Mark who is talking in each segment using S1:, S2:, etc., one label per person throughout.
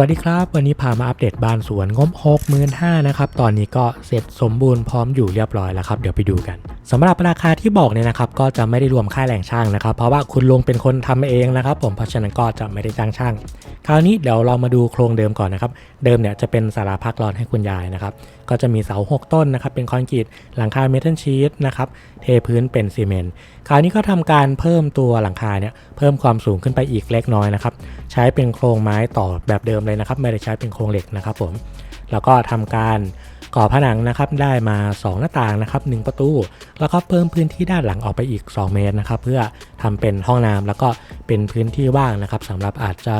S1: วัสดีครับ วันนี้พามาอัปเดตบ้านสวนงบ65,000นะครับ ตอนนี้ก็เสร็จสมบูรณ์พร้อมอยู่เรียบร้อยแล้วครับ เดี๋ยวไปดูกันสำหรับราคาที่บอกเนี่ยนะครับ ก็จะไม่ได้รวมค่าแรงช่างนะครับ เพราะว่าคุณลุงเป็นคนทำเองนะครับ ผมเพราะฉะนั้นก็จะไม่ได้จ้างช่าง คราวนี้เดี๋ยวเรามาดูโครงเดิมก่อนนะครับ เดิมเนี่ยจะเป็นศาลาพักร้อนให้คุณยายนะครับ ก็จะมีเสา 6 ต้นนะครับ เป็นคอนกรีต หลังคาเมทัลชีตนะครับ เทพื้นเป็นซีเมนต์ คราวนี้ก็ทำการเพิ่มตัวหลังคาเนี่ย เพิ่มความสูงขึ้นไปอีกเล็กน้อยนะครับ ใช้เป็นโครงไม้ต่อแบบเดิมเลยนะครับ ไม่ได้ใช้เป็นโครงเหล็กนะครับผม แล้วก็ทำการก่อผนังนะครับได้มา 2 หน้าต่างนะครับ1ประตู แล้วก็เพิ่มพื้นที่ด้านหลังออกไปอีก 2 เมตรนะครับ เพื่อทำเป็นห้องน้ำแล้วก็เป็นพื้นที่ว่างนะครับสำหรับอาจจะ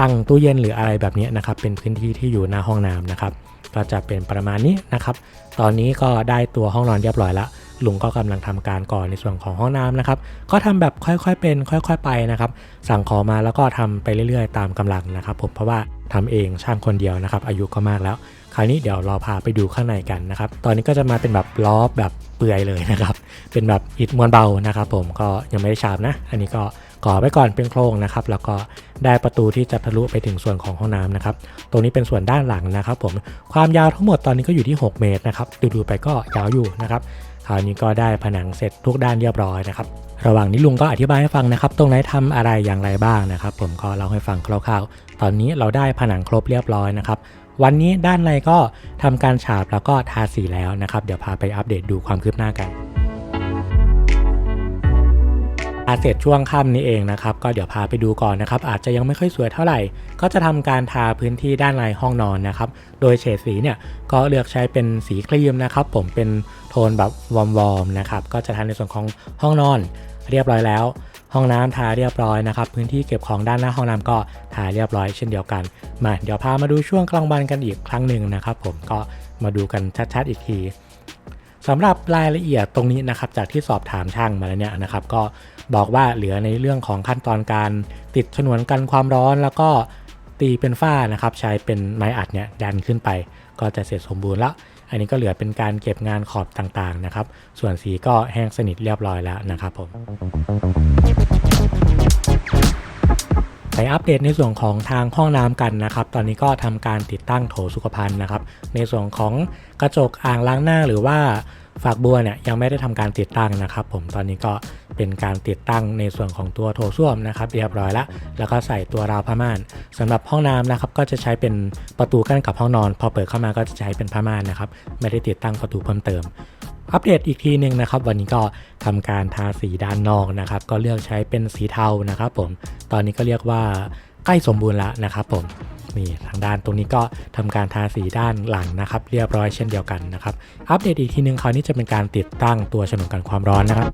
S1: ตั้งตู้เย็นหรืออะไรแบบนี้นะครับ เป็นพื้นที่ที่อยู่หน้าห้องน้ำนะครับ ก็จะเป็นประมาณนี้นะครับ ตอนนี้ก็ได้ตัวห้องนอนเรียบร้อยล้วลุงก็กำลังทำการก่อในส่วนของห้องน้ำนะครับ ก็ทำแบบค่อยๆเป็น ค่อย ๆ ไปนะครับ สั่งขอมาแล้วก็ทำไปเรื่อยๆ ตามกำลังนะครับ ผมเพราะว่าทำเองช่างคนเดียวนะครับ อายุก็มากแล้ว คราวนี้เดี๋ยวเราพาไปดูข้างในกันนะครับ ตอนนี้ก็จะมาเป็นแบบล้อแบบเปลือยเลยนะครับ เป็นแบบอิฐมวลเบานะครับ ผมก็ยังไม่ได้ฉาบนะ อันนี้ก็ ก่อไว้ก่อนเป็นโครงนะครับ แล้วก็ได้ประตูที่จะทะลุไปถึงส่วนของห้องน้ำนะครับ ตรงนี้เป็นส่วนด้านหลังนะครับ ผม ความยาวทั้งหมดตอนนี้ก็อยู่ที่ 6 เมตรนะครับ ดูๆไปก็ยาวอยู่นะครับคราวนี้ก็ได้ผนังเสร็จทุกด้านเรียบร้อยนะครับ ระหว่างนี้ลุงก็อธิบายให้ฟังนะครับ ตรงไหนทำอะไรอย่างไรบ้างนะครับ ผมก็เล่าให้ฟังคร่าวๆ ตอนนี้เราได้ผนังครบเรียบร้อยนะครับวันนี้ด้านในก็ทำการฉาบแล้วก็ทาสีแล้วนะครับ เดี๋ยวพาไปอัปเดตดูความคืบหน้ากันาเสร็จช่วงค่ำนี้เองนะครับ ก็เดี๋ยวพาไปดูก่อนนะครับ อาจจะยังไม่ค่อยสวยเท่าไหร่ ก็จะทำการทาพื้นที่ด้านในห้องนอนนะครับ โดยเฉดสีเนี่ยก็เลือกใช้เป็นสีครีมนะครับ ผมเป็นโทนแบบวอร์มๆนะครับ ก็จะทาในส่วนของห้องนอน เรียบร้อยแล้ว ห้องน้ำทาเรียบร้อยนะครับ พื้นที่เก็บของด้านหน้าห้องน้ำก็ทาเรียบร้อยเช่นเดียวกัน มาเดี๋ยวพามาดูช่วงกลางวันกันอีกครั้งหนึ่งนะครับ ผมก็มาดูกันชัดๆอีกที สำหรับรายละเอียดตรงนี้นะครับจากที่สอบถามช่างมาแล้วเนี่ยนะครับ ก็บอกว่าเหลือในเรื่องของขั้นตอนการติดฉนวนกันความร้อนแล้วก็ตีเป็นฝ้านะครับ ใช้เป็นไม้อัดเนี่ยดันขึ้นไป ก็จะเสร็จสมบูรณ์แล้ว อันนี้ก็เหลือเป็นการเก็บงานขอบต่างๆนะครับ ส่วนสีก็แห้งสนิทเรียบร้อยแล้วนะครับผม ไปอัปเดตในส่วนของทางห้องน้ำกันนะครับ ตอนนี้ก็ทำการติดตั้งโถสุขภัณฑ์นะครับ ในส่วนของกระจกอ่างล้างหน้าหรือว่าฝากบัวเนี่ยยังไม่ได้ทำการติดตั้งนะครับ ผมตอนนี้ก็เป็นการติดตั้งในส่วนของตัวโถส้วมนะครับ เรียบร้อยแล้ว แล้วก็ใส่ตัวราวผ้าม่านสำหรับห้องน้ำนะครับก็จะใช้เป็นประตูกั้นกับห้องนอน พอเปิดเข้ามาก็จะใช้เป็นผ้าม่านนะครับ ไม่ได้ติดตั้งประตูเพิ่มเติม อัปเดตอีกทีหนึ่งนะครับ วันนี้ก็ทำการทาสีด้านนอกนะครับ ก็เลือกใช้เป็นสีเทานะครับผมตอนนี้ก็เรียกว่าใกล้สมบูรณ์แล้วนะครับผมนี่ทางด้านตรงนี้ก็ทำการทาสีด้านหลังนะครับ เรียบร้อยเช่นเดียวกันนะครับ อัปเดตอีกทีหนึ่งคราวนี้จะเป็นการติดตั้งตัวฉนวนกันความร้อนนะครับ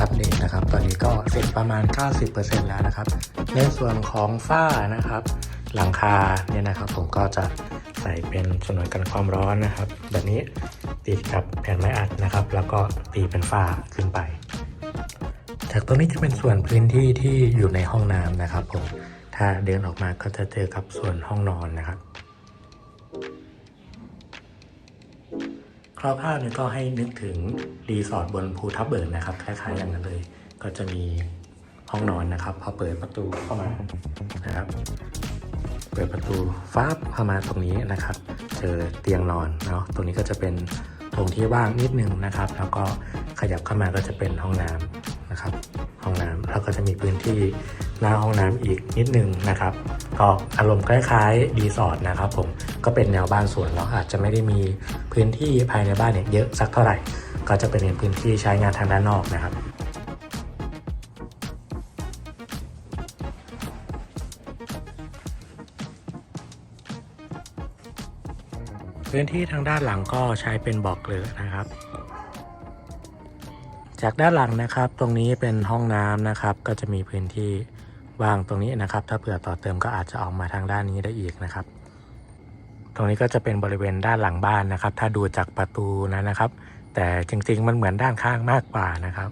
S1: อัปเดต ก็เสร็จประมาณ 90%แล้วนะครับ ในส่วนของฝ้านะครับ หลังคาเนี่ยนะครับ ผมก็จะใส่เป็นฉนวนกันความร้อนนะครับ แบบนี้ติดกับแผ่นไม้อัดนะครับ แล้วก็ตีเป็นฝ้าขึ้นไป จากตรงนี้จะเป็นส่วนพื้นที่ที่อยู่ในห้องน้ำนะครับผมถ้าเดินออกมาก็จะเจอกับส่วนห้องนอนนะครับคร่าวๆเนี่ยก็ให้นึกถึงรีสอร์ทบนภูทับเบิกนะครับคล้ายๆอย่างนั้นเลย ก็จะมีห้องนอนนะครับ พอเปิดประตูเข้ามานะครับ เปิดประตูฟ้าบเข้ามาตรงนี้นะครับ เจอเตียงนอนเนาะตรงนี้ก็จะเป็นตรงที่ว่างนิดนึงนะครับ แล้วก็ขยับเข้ามาก็จะเป็นห้องน้ำนะครับ ห้องน้ำแล้วก็จะมีพื้นที่หน้าห้องน้ำอีกนิดนึงนะครับ ก็อารมณ์คล้ายๆรีสอร์ทนะครับ ผมก็เป็นแนวบ้านสวนเนาะอาจจะไม่ได้มีพื้นที่ภายในบ้านเนี่ยเยอะสักเท่าไหร่ ก็จะเป็นพื้นที่ใช้งานทางด้านนอกนะครับ พื้นที่ทางด้านหลังก็ใช้เป็นบอกเกลือนะครับ จากด้านหลังนะครับ ตรงนี้เป็นห้องน้ำนะครับ ก็จะมีพื้นที่ว่างตรงนี้นะครับ ถ้าเผื่อต่อเติมก็อาจจะออกมาทางด้านนี้ได้อีกนะครับ ตรงนี้ก็จะเป็นบริเวณด้านหลังบ้านนะครับ ถ้าดูจากประตูนะนะครับ แต่จริงๆมันเหมือนด้านข้างมากกว่านะครับ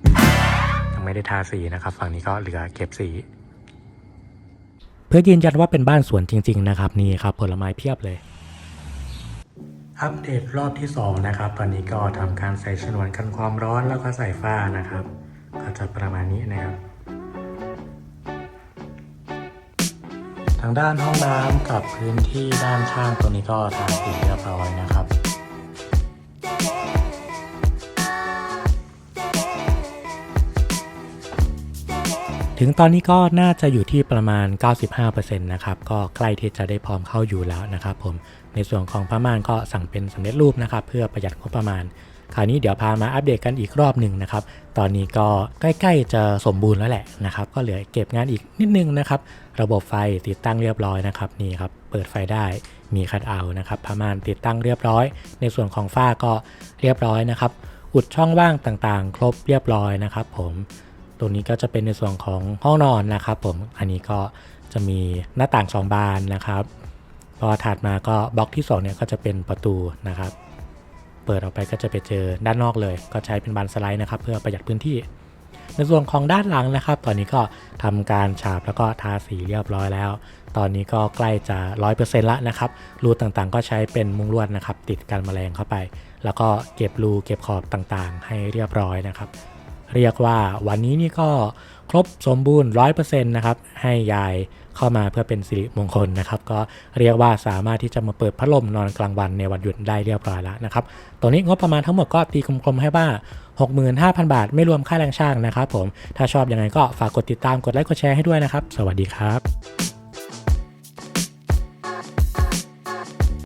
S1: ยังไม่ได้ทาสีนะครับ ฝั่งนี้ก็เหลือเก็บสีเพื่อยืนยันว่าเป็นบ้านสวนจริง ๆ นะครับนี่ครับผลไม้เพียบเลย อัปเดตรอบที่ 2 นะครับ ตอนนี้ก็ทำการใส่ชนวนกันความร้อนแล้วก็ใส่ฝ้านะครับ ก็จะประมาณนี้นะครับ ทางด้านห้องน้ำกับพื้นที่ด้านข้างตัวนี้ก็ทาสีเรียบร้อยนะครับ ถึงตอนนี้ก็น่าจะอยู่ที่ประมาณ 95%นะครับ ก็ใกล้ที่จะได้พร้อมเข้าอยู่แล้วนะครับผม ในส่วนของผ้าม่านก็สั่งเป็นสำเร็จรูปนะครับ เพื่อประหยัดงบประมาณ คราวนี้เดี๋ยวพามาอัปเดตกันอีกรอบหนึ่งนะครับ ตอนนี้ก็ใกล้ๆจะสมบูรณ์แล้วแหละนะครับ ก็เหลือเก็บงานอีกนิดนึงนะครับ ระบบไฟติดตั้งเรียบร้อยนะครับนี่ครับ เปิดไฟได้มีคัทเอาท์นะครับผ้าม่านติดตั้งเรียบร้อย ในส่วนของฝ้าก็เรียบร้อยนะครับ อุดช่องว่างต่างๆ ครบเรียบร้อยนะครับ ผม ตรงนี้ก็จะเป็นในส่วนของห้องนอนนะครับ ผมอันนี้ก็จะมีหน้าต่างสองบานนะครับพอถัดมาก็บล็อกที่สองเนี่ยก็จะเป็นประตูนะครับ เปิดออกไปก็จะไปเจอด้านนอกเลย ก็ใช้เป็นบานสไลด์นะครับ เพื่อประหยัดพื้นที่ ในส่วนของด้านหลังนะครับ ตอนนี้ก็ทำการฉาบแล้วก็ทาสีเรียบร้อยแล้ว ตอนนี้ก็ใกล้จะ 100%ละนะครับรูต่างๆ ก็ใช้เป็นมุงลวดนะครับ ติดกันแมลงเข้าไป แล้วก็เก็บรูเก็บขอบต่างๆ ให้เรียบร้อยนะครับ เรียกว่าวันนี้นี่ก็ครบสมบูรณ์100%นะครับ ให้ยายเข้ามาเพื่อเป็นสิริมงคลนะครับ ก็เรียกว่าสามารถที่จะมาเปิดพัดลมนอนกลางวันในวันหยุดได้เรียบร้อยแล้วนะครับตอนนี้งบประมาณทั้งหมดก็ตีกลมๆให้ว่า 65,000 บาท ไม่รวมค่าแรงช่างนะครับผม ถ้าชอบยังไงก็ฝากกดติดตามกดไลค์กดแชร์ให้ด้วยนะครับ สวัสดีครับ